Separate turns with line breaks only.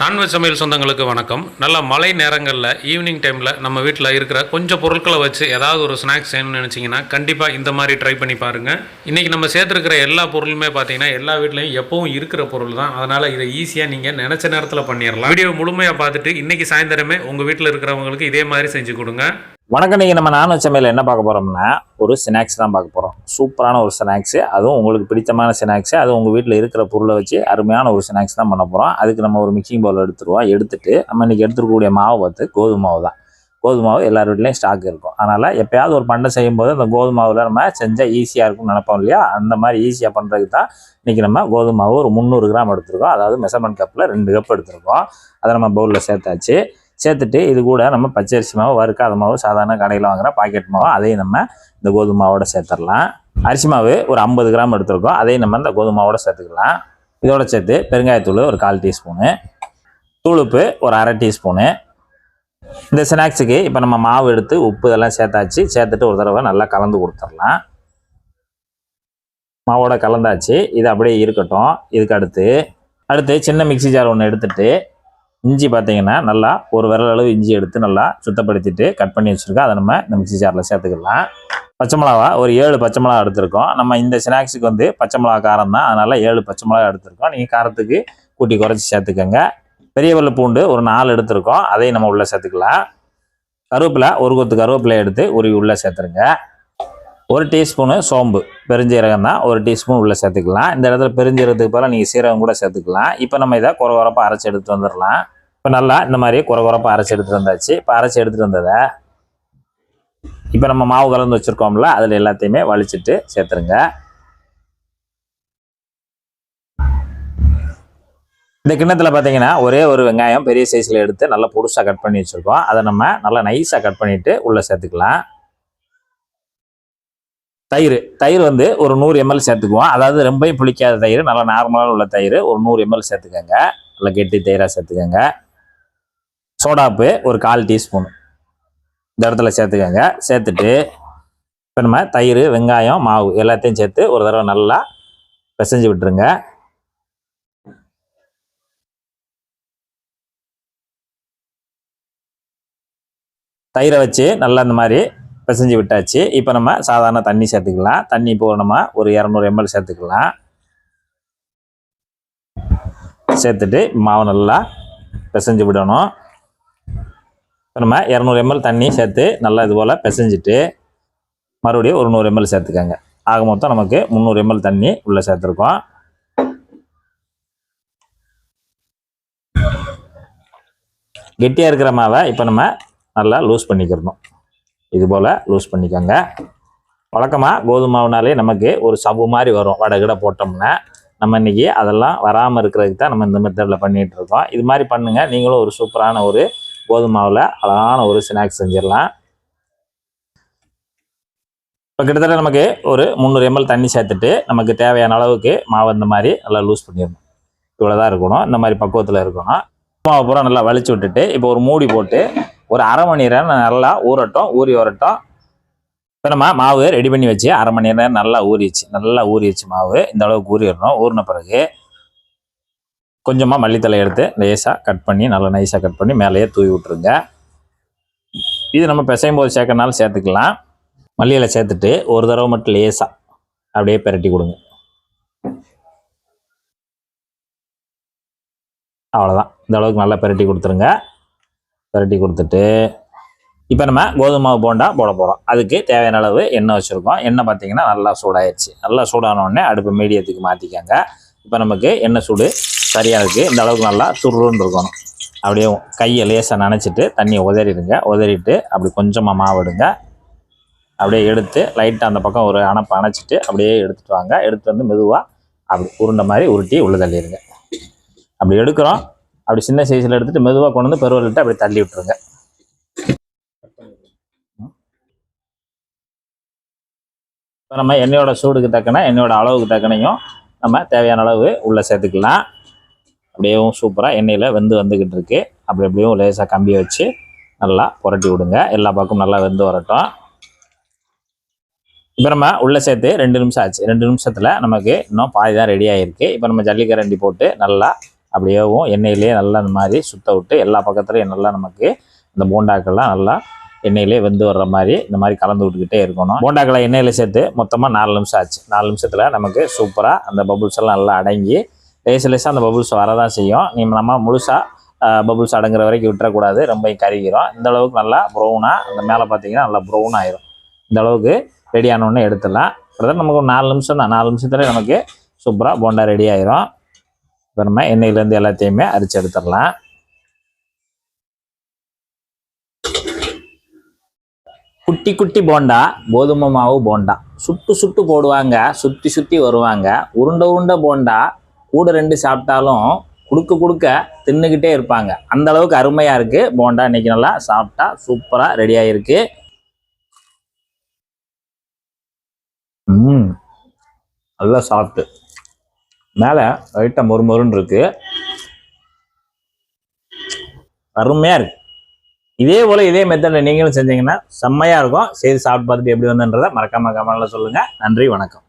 Non veg சமையல் சொந்தங்களுக்கு வணக்கம். நல்ல மழை நேரங்களில் ஈவினிங் டைமில் நம்ம வீட்டில் இருக்கிற கொஞ்சம் பொருட்களை வச்சு ஏதாவது ஒரு ஸ்நாக்ஸ் செய்யணும்னு நினச்சிங்கன்னா கண்டிப்பாக இந்த மாதிரி ட்ரை பண்ணி பாருங்கள் இன்றைக்கி நம்ம சேர்த்துருக்கிற எல்லா பொருளுமே பார்த்தீங்கன்னா எல்லா வீட்லையும் எப்பவும் இருக்கிற பொருள் தான். அதனால் இதை ஈஸியாக நீங்கள் நினச்ச நேரத்தில் பண்ணிடலாம் வீடியோ முழுமையாக பார்த்துட்டு இன்றைக்கி சாயந்தரமே உங்கள் வீட்டில் இருக்கிறவங்களுக்கு இதே மாதிரி செஞ்சு கொடுங்க.
வணக்கம். நீங்கள் நம்ம நான் வச்ச மேலே என்ன பார்க்க போகிறோம்னா ஒரு ஸ்நாக்ஸ் தான் பார்க்க போகிறோம் சூப்பரான ஒரு ஸ்நாக்ஸு அதுவும் உங்களுக்கு பிடித்தமான ஸ்நாக்ஸு அதுவும் உங்கள் வீட்டில் இருக்கிற பொருளை வச்சு அருமையான ஒரு ஸ்நாக்ஸ் தான் பண்ண போகிறோம் அதுக்கு நம்ம ஒரு மிக்சிங் பவுல் எடுத்துருவோம் எடுத்துட்டு நம்ம இன்றைக்கி எடுத்துருக்கக்கூடிய மாவு பார்த்து கோதுமை மாவு தான். கோதுமை மாவு எல்லார் வீட்லேயும் ஸ்டாக் இருக்கும். அதனால் எப்பயாவது ஒரு பண்டை செய்யும்போது அந்த கோதுமை மாவில் நம்ம செஞ்சால் ஈஸியாக இருக்கும்னு நினைப்போம் இல்லையா? அந்த மாதிரி ஈஸியாக பண்ணுறதுக்கு தான் இன்றைக்கி நம்ம கோதுமை மாவு ஒரு முந்நூறு கிராம் எடுத்துருக்கோம். அதாவது மெஷர்மெண்ட் கப்பில் ரெண்டு கப் எடுத்துருக்கோம். அதை நம்ம பவுலில் சேர்த்தாச்சு. சேர்த்துட்டு இது கூட நம்ம பச்சரிசி மாவு வறுக்காத மாவு சாதாரண கடையில் வாங்குகிற பாக்கெட் மாவு அதையும் நம்ம இந்த கோதுமை மாவோட சேர்த்துடலாம். அரிசி மாவு ஒரு ஐம்பது கிராம் எடுத்துருக்கோம். அதையும் நம்ம இந்த கோதுமை மாவோட சேர்த்துக்கலாம். இதோட சேர்த்து பெருங்காயத்தூள் ஒரு கால் டீஸ்பூனு தூளுப்பு ஒரு அரை டீஸ்பூனு. இந்த ஸ்நாக்ஸுக்கு இப்போ நம்ம மாவு எடுத்து உப்பு இதெல்லாம் சேர்த்தாச்சு. சேர்த்துட்டு ஒரு தடவை நல்லா கலந்து கொடுத்துடலாம். மாவோட கலந்தாச்சு. இது அப்படியே இருக்கட்டும். இதுக்கு அடுத்து அடுத்து சின்ன மிக்ஸி ஜார் ஒன்று எடுத்துகிட்டு இஞ்சி பார்த்தீங்கன்னா நல்லா ஒரு விரல் அளவு இஞ்சி எடுத்து நல்லா சுத்தப்படுத்திட்டு கட் பண்ணி வச்சுருக்கோம். அதை நம்ம இந்த மிக்ஸி ஜாரில் சேர்த்துக்கலாம். பச்சை மிளகா ஒரு ஏழு பச்சை மிளகா எடுத்திருக்கோம். நம்ம இந்த ஸ்நாக்ஸுக்கு வந்து பச்சை மிளகா காரம் தான். அதனால் ஏழு பச்சை மிளகா எடுத்திருக்கோம். நீங்கள் காரத்துக்கு கூட்டி குறைச்சி சேர்த்துக்கோங்க. பெரிய வெள்ளை பூண்டு ஒரு நாலு எடுத்திருக்கோம். அதையும் நம்ம உள்ளே சேர்த்துக்கலாம். கருவேப்பிலை ஒரு கொத்து கருவேப்பிலை எடுத்து உருவி உள்ளே சேர்த்துருங்க. ஒரு டீஸ்பூனு சோம்பு பெருஞ்சீரகம் தான். ஒரு டீஸ்பூன் உள்ளே சேர்த்துக்கலாம். இந்த இடத்துல பெருஞ்சீரகத்துக்கு பதிலாக நீங்கள் சீரகம் கூட சேர்த்துக்கலாம். இப்போ நம்ம இதை குறகுறப்பாக அரைச்சி எடுத்துகிட்டு வந்துடலாம். இப்போ நல்லா இந்த மாதிரி குறகுறப்பாக அரைச்சி எடுத்துட்டு வந்தாச்சு. இப்போ அரைச்சி எடுத்துகிட்டு வந்ததை இப்போ நம்ம மாவு கலந்து வச்சுருக்கோம்ல அதில் எல்லாத்தையுமே வலிச்சிட்டு சேர்த்துருங்க. இந்த கிண்ணத்தில் பார்த்தீங்கன்னா ஒரே ஒரு வெங்காயம் பெரிய சைஸில் எடுத்து நல்லா பொடுசாக கட் பண்ணி வச்சுருக்கோம். அதை நம்ம நல்லா நைஸாக கட் பண்ணிவிட்டு உள்ளே சேர்த்துக்கலாம். தயிர். தயிர் வந்து ஒரு நூறு எம்எல் சேர்த்துக்குவோம். அதாவது ரொம்பவும் புளிக்காத தயிர் நல்லா நார்மலான உள்ள தயிர். ஒரு நூறு எம்எல் சேர்த்துக்கோங்க. நல்லா கெட்டி தயிராக சேர்த்துக்கோங்க. சோடாப்பு ஒரு கால் டீஸ்பூன். இந்த இடத்துல சேர்த்துக்கோங்க. சேர்த்துட்டு இப்போ நம்ம தயிர் வெங்காயம் மாவு எல்லாத்தையும் சேர்த்து ஒரு தடவை நல்லா பிசைஞ்சு விட்டுருங்க. தயிரை வச்சு நல்லா இந்த மாதிரி பிசைஞ்சு விட்டாச்சு. இப்போ நம்ம சாதாரண தண்ணி சேர்த்துக்கலாம். தண்ணி இப்போ நம்ம ஒரு இரநூறு எம்எல் சேர்த்துக்கலாம். சேர்த்துட்டு மாவு நல்லா பிசைஞ்சு விடணும். இப்போ நம்ம இரநூறு எம்எல் தண்ணி சேர்த்து நல்லா இது போல் பிசைஞ்சிட்டு மறுபடியும் ஒரு நூறு எம்எல் சேர்த்துக்கோங்க. ஆக மொத்தம் நமக்கு முந்நூறு எம்எல் தண்ணி உள்ளே சேர்த்துருக்கோம். கெட்டியாக இருக்கிற மாவை இப்போ நம்ம நல்லா லூஸ் பண்ணிக்கிறணும். இது போல் லூஸ் பண்ணிக்கோங்க. வழக்கமாக கோதுமை மாவுனாலே நமக்கு ஒரு சவு மாதிரி வரும். வடகிட போட்டோம்னா நம்ம இன்னைக்கு அதெல்லாம் வராமல் இருக்கிறதுக்கு தான் நம்ம இந்த மெத்தடில் பண்ணிகிட்டு இருக்கோம். இது மாதிரி பண்ணுங்கள் நீங்களும் ஒரு சூப்பரான ஒரு கோதுமை மாவில் அழகான ஒரு ஸ்நாக்ஸ் செஞ்சிடலாம். இப்போ கிட்டத்தட்ட நமக்கு ஒரு முந்நூறு எம்எல் தண்ணி சேர்த்துட்டு நமக்கு தேவையான அளவுக்கு மாவு இந்த மாதிரி நல்லா லூஸ் பண்ணிடணும். இவ்வளோ தான் இருக்கணும். இந்த மாதிரி பக்குவத்தில் இருக்கணும். மாவை பூரா நல்லா வலிச்சு விட்டுட்டு இப்போ ஒரு மூடி போட்டு ஒரு அரை மணி நேரம் நல்லா ஊறட்டும் ஊறி வரட்டும். இப்போ நம்ம மாவு ரெடி பண்ணி வச்சு அரை மணி நேரம் நல்லா ஊறிச்சு நல்லா ஊறிச்சு மாவு. இந்த அளவுக்கு ஊறிடணும். ஊறின பிறகு கொஞ்சமாக மல்லித்தலை எடுத்து லேசாக கட் பண்ணி நல்லா நைஸாக கட் பண்ணி மேலேயே தூவி விட்ருங்க இது நம்ம பிசையும் போது சேர்க்கறனாலும் சேர்த்துக்கலாம் மல்லியில் சேர்த்துட்டு ஒரு தடவை மட்டும் லேசாக அப்படியே பிரட்டி கொடுங்க. அவ்வளோதான் இந்த அளவுக்கு நல்லா பெரட்டி கொடுத்துருங்க. விரட்டி கொடுத்துட்டு இப்போ நம்ம கோதுமை மாவு போண்டா போட போகிறோம் அதுக்கு தேவையான அளவு எண்ணெய் வச்சுருக்கோம். எண்ணெய் பார்த்திங்கன்னா நல்லா சூடாயிடுச்சு நல்லா சூடான உடனே அடுப்பு மீடியத்துக்கு மாற்றிக்கங்க இப்போ நமக்கு எண்ணெய் சூடு சரியாக இருக்குது இந்த அளவுக்கு நல்லா துருன்னு இருக்கணும். அப்படியே கையை லேசாக நனைச்சிட்டு தண்ணியை உதறிடுங்க. உதறிட்டு அப்படி கொஞ்சமாக மாவு எடுங்க. அப்படியே எடுத்து லைட்டாக அந்த பக்கம் ஒரு அணைப்பை அணைச்சிட்டு அப்படியே எடுத்துகிட்டு வாங்க. எடுத்து வந்து மெதுவாக அப்படி உருண்டை மாதிரி உருட்டி உள்ளே தள்ளிடுங்க. அப்படி எடுக்கிறோம். அப்படி சின்ன சைஸில் எடுத்துட்டு மெதுவாக கொண்டு வந்து பெருவல்கிட்ட அப்படி தள்ளி விட்டுருங்க. இப்போ நம்ம எண்ணெயோட சூடுக்கு தக்கன எண்ணெயோட அளவுக்கு தக்கனையும் நம்ம தேவையான அளவு உள்ளே சேர்த்துக்கலாம். அப்படியேவும் சூப்பராக எண்ணெயில் வெந்து வந்துக்கிட்டு இருக்கு. அப்படி அப்படியும் லேசாக கம்பி வச்சு நல்லா புரட்டி விடுங்க. எல்லா பக்கமும் நல்லா வெந்து வரட்டும். இப்போ நம்ம உள்ளே சேர்த்து ரெண்டு நிமிஷம் ஆச்சு. ரெண்டு நிமிஷத்தில் நமக்கு இன்னும் பாதி தான் ரெடி ஆகிருக்கு இப்போ நம்ம ஜல்லிக்கரண்டி போட்டு நல்லா அப்படியேவும் எண்ணெயிலேயே நல்லா இந்த மாதிரி சுத்த விட்டு எல்லா பக்கத்துலையும் நல்லா நமக்கு இந்த போண்டாக்கள்லாம் நல்லா எண்ணெயிலே வெந்து வர்ற மாதிரி இந்த மாதிரி கலந்து விட்டுக்கிட்டே இருக்கணும். போண்டாக்களை எண்ணெயில் சேர்த்து மொத்தமாக நாலு நிமிஷம் ஆச்சு. நாலு நிமிஷத்தில் நமக்கு சூப்பராக அந்த பபுள்ஸ் எல்லாம் நல்லா அடங்கி லேச லேசாக அந்த பபுள்ஸ் வரதான் செய்யும். நீ நம்ம முழுசாக பபுள்ஸ் அடங்குற வரைக்கும் விட்டுறக்கூடாது. ரொம்ப கருகிரும். இந்த அளவுக்கு நல்லா ப்ரௌனாக அந்த மேலே பார்த்தீங்கன்னா நல்லா ப்ரௌன் ஆயிரும். இந்த அளவுக்கு ரெடி ஆனோடனே எடுத்துடலாம். கிட்டத்தட்ட நமக்கு ஒரு நாலு நிமிஷம் தான் நாலு நிமிஷத்துல நமக்கு சூப்பராக போண்டா ரெடி ஆயிரும். இப்போ நம்ம எண்ணெயிலேருந்து எல்லாத்தையுமே அரிச்சு எடுத்துடலாம். குட்டி குட்டி போண்டா கோதுமை மாவு போண்டா. சுட்டு சுட்டு போடுவாங்க சுற்றி சுற்றி வருவாங்க. உருண்டை உருண்டை போண்டா கூட ரெண்டு சாப்பிட்டாலும் குடுக்க குடுக்க தின்னுக்கிட்டே இருப்பாங்க. அந்த அளவுக்கு அருமையாக இருக்குது போண்டா இன்றைக்கி நல்லா சாப்பிட்டா சூப்பராக ரெடியாகிருக்கு ம் நல்லா சாப்பிட்டு மேலே லைட்டாக மொறுமொறுன்னு இருக்குது அருமையாக இருக்குது இதே போல் இதே மெத்தடில் நீங்களும் செஞ்சீங்கன்னா செம்மையாக இருக்கும். செய்து சாப்பிட்டு பார்த்துட்டு எப்படி வந்துன்றதை மறக்காமல் கமெண்ட்ல சொல்லுங்கள் நன்றி வணக்கம்.